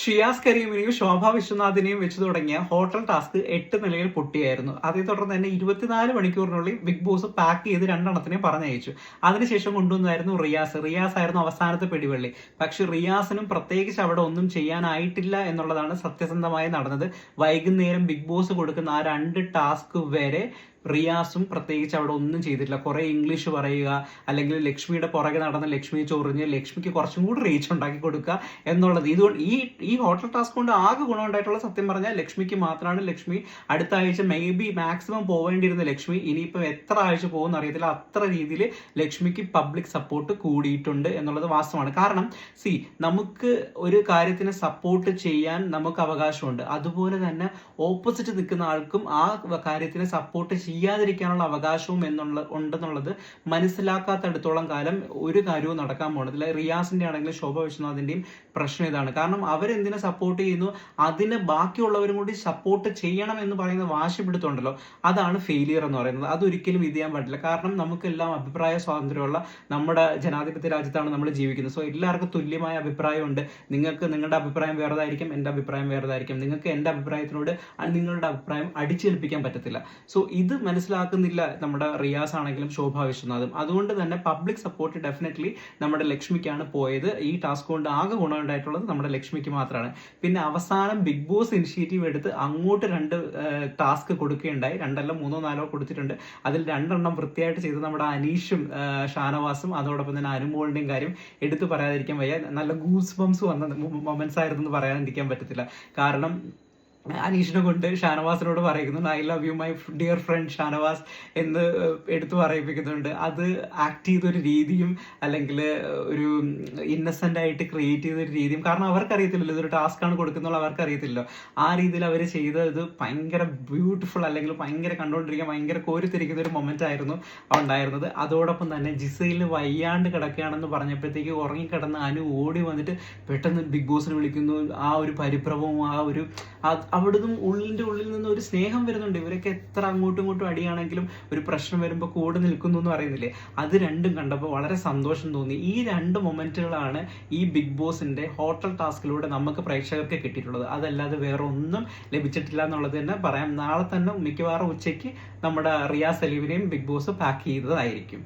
ഷിയാസ് കരീമിനെയും ശോഭ വിശ്വനാഥിനെയും വെച്ച് തുടങ്ങിയ hotel task എട്ട് നിലയിൽ പൊട്ടിയായിരുന്നു. അതേ തുടർന്ന് തന്നെ ഇരുപത്തിനാല് മണിക്കൂറിനുള്ളിൽ ബിഗ് ബോസ് പാക്ക് ചെയ്ത് രണ്ടെണ്ണത്തിനെ പറഞ്ഞയച്ചു. അതിനുശേഷം കൊണ്ടുവന്നായിരുന്നു റിയാസ്. റിയാസ് ആയിരുന്നു അവസാനത്തെ പിടിവള്ളി. പക്ഷെ റിയാസിനും പ്രത്യേകിച്ച് അവിടെ ഒന്നും ചെയ്യാനായിട്ടില്ല എന്നുള്ളതാണ് സത്യസന്ധമായി നടന്നത്. വൈകുന്നേരം ബിഗ് ബോസ് കൊടുക്കുന്ന ആ രണ്ട് ടാസ്ക് വരെ റിയാസും പ്രത്യേകിച്ച് അവിടെ ഒന്നും ചെയ്തിട്ടില്ല. കുറെ ഇംഗ്ലീഷ് പറയുക അല്ലെങ്കിൽ ലക്ഷ്മിയുടെ പുറകെ നടന്ന ലക്ഷ്മിയെ ചൊറിഞ്ഞ് ലക്ഷ്മിക്ക് കുറച്ചും കൂടി റീച്ച് ഉണ്ടാക്കി കൊടുക്കുക എന്നുള്ളത്. ഇതുകൊണ്ട് ഈ ഈ ഹോട്ടൽ ടാസ്ക് കൊണ്ട് ആകെ ഗുണമുണ്ടായിട്ടുള്ള സത്യം പറഞ്ഞാൽ ലക്ഷ്മിക്ക് മാത്രമാണ് ലക്ഷ്മി അടുത്ത ആഴ്ച മേ ബി മാക്സിമം പോവേണ്ടിയിരുന്ന ലക്ഷ്മി. ഇനിയിപ്പം എത്ര ആഴ്ച പോകുമെന്ന് അറിയത്തില്ല. അത്ര രീതിയിൽ ലക്ഷ്മിക്ക് പബ്ലിക് സപ്പോർട്ട് കൂടിയിട്ടുണ്ട് എന്നുള്ളത് വാസ്തവമാണ്. കാരണം സി നമുക്ക് ഒരു കാര്യത്തിന് സപ്പോർട്ട് ചെയ്യാൻ നമുക്ക് അവകാശമുണ്ട്. അതുപോലെ തന്നെ ഓപ്പോസിറ്റ് നിൽക്കുന്ന ആൾക്കും ആ കാര്യത്തിന് സപ്പോർട്ട് ചെയ്യാതിരിക്കാനുള്ള അവകാശവും എന്നുള്ള ഉണ്ടെന്നുള്ളത് മനസ്സിലാക്കാത്തടത്തോളം കാലം ഒരു കാര്യവും നടക്കാൻ പോകണത്തില്ല റിയാസിന്റെ ആണെങ്കിലും ശോഭ വിശ്വനാഥിന്റെയും പ്രശ്നം ഇതാണ്. കാരണം അവരെന്തിനെ സപ്പോർട്ട് ചെയ്യുന്നു? അതിന് ബാക്കിയുള്ളവരും കൂടി സപ്പോർട്ട് ചെയ്യണം എന്ന് പറയുന്ന വാശിപ്പെടുത്തുണ്ടല്ലോ അതാണ് ഫെയിലിയർ എന്ന് പറയുന്നത്. അതൊരിക്കലും ഇത് ചെയ്യാൻ പറ്റില്ല കാരണം നമുക്കെല്ലാം അഭിപ്രായ സ്വാതന്ത്ര്യമുള്ള നമ്മുടെ ജനാധിപത്യ രാജ്യത്താണ് നമ്മൾ ജീവിക്കുന്നത്. സോ എല്ലാവർക്കും തുല്യമായ അഭിപ്രായമുണ്ട്. നിങ്ങൾക്ക് നിങ്ങളുടെ അഭിപ്രായം വേറെതായിരിക്കും എന്റെ അഭിപ്രായം വേറെതായിരിക്കും. നിങ്ങൾക്ക് എന്റെ അഭിപ്രായത്തിനോട് നിങ്ങളുടെ അഭിപ്രായം അടിച്ചേൽപ്പിക്കാൻ പറ്റത്തില്ല. സോ ഇത് മനസ്സിലാക്കുന്നില്ല നമ്മുടെ റിയാസ് ആണെങ്കിലും ശോഭ വിശ്വനാഥും. അതുകൊണ്ട് തന്നെ പബ്ലിക് സപ്പോർട്ട് ഡെഫിനറ്റ്ലി നമ്മുടെ ലക്ഷ്മിക്കാണ് പോയത്. ഈ ടാസ്ക് കൊണ്ട് ആകെ ഗുണമുണ്ടായിട്ടുള്ളത് നമ്മുടെ ലക്ഷ്മിക്ക് മാത്രമാണ് പിന്നെ അവസാനം ബിഗ് ബോസ് ഇനിഷ്യേറ്റീവ് എടുത്ത് അങ്ങോട്ട് രണ്ട് ടാസ്ക് കൊടുക്കുകയുണ്ടായി. രണ്ടല്ല മൂന്നോ നാലോ കൊടുത്തിട്ടുണ്ട്. അതിൽ രണ്ടെണ്ണം വൃത്തിയായിട്ട് ചെയ്ത് നമ്മുടെ അനീഷും ഷാനവാസും അതോടൊപ്പം തന്നെ അനുമോളിന്റെയും കാര്യം എടുത്തു പറയാതിരിക്കാൻ വയ്യ. നല്ല ഗൂസ് ബംസ് വന്ന മൊമെന്റ്സ് ആയിരുന്നു എന്ന് പറയാതിരിക്കാൻ പറ്റത്തില്ല. കാരണം അനീഷിനെ കൊണ്ട് ഷാനവാസിനോട് പറയുന്നുണ്ട് I love you my dear friend Shanavas എന്ന് എടുത്തു പറയിപ്പിക്കുന്നുണ്ട്. അത് ആക്ട് ചെയ്തൊരു രീതിയും അല്ലെങ്കിൽ ഒരു ഇന്നസെന്റ് ആയിട്ട് ക്രിയേറ്റ് ചെയ്തൊരു രീതിയും കാരണം അവർക്കറിയത്തില്ലല്ലോ ഇതൊരു ടാസ്ക് ആണ് കൊടുക്കുന്നുള്ള അവർക്കറിയത്തില്ലല്ലോ. ആ രീതിയിൽ അവർ ചെയ്തത് ഭയങ്കര ബ്യൂട്ടിഫുൾ അല്ലെങ്കിൽ ഭയങ്കര കണ്ടുകൊണ്ടിരിക്കാൻ ഭയങ്കര കോരിത്തിരിക്കുന്ന ഒരു മൊമെന്റ് ആയിരുന്നു ഉണ്ടായിരുന്നത്. അതോടൊപ്പം തന്നെ ജിസയിൽ വയ്യാണ്ട് കിടക്കുകയാണെന്ന് പറഞ്ഞപ്പോഴത്തേക്ക് ഉറങ്ങിക്കിടന്ന് അനു ഓടി വന്നിട്ട് പെട്ടെന്ന് ബിഗ് ബോസിനെ വിളിക്കുന്നു. ആ ഒരു പരിഭ്രമവും ആ ഒരു അവിടുന്ന് ഉള്ളിന്റെ ഉള്ളിൽ നിന്ന് ഒരു സ്നേഹം വരുന്നുണ്ട്. ഇവരൊക്കെ എത്ര അങ്ങോട്ടും ഇങ്ങോട്ടും അടിയാണെങ്കിലും ഒരു പ്രശ്നം വരുമ്പോൾ കൂടെ നിൽക്കുന്നു എന്ന് പറയുന്നില്ലേ? അത് രണ്ടും കണ്ടപ്പോൾ വളരെ സന്തോഷം തോന്നി. ഈ രണ്ട് മൊമെന്റുകളാണ് ഈ ബിഗ് ബോസിന്റെ ഹോട്ടൽ ടാസ്കിലൂടെ നമുക്ക് പ്രേക്ഷകർക്ക് കിട്ടിയിട്ടുള്ളത്. അതല്ലാതെ വേറെ ഒന്നും ലഭിച്ചിട്ടില്ല എന്നുള്ളത് തന്നെ പറയാം. നാളെ തന്നെ മിക്കവാറും ഉച്ചയ്ക്ക് നമ്മുടെ റിയാസ് സലീമിനെയും ബിഗ് ബോസ് പാക്ക് ചെയ്തതായിരിക്കും.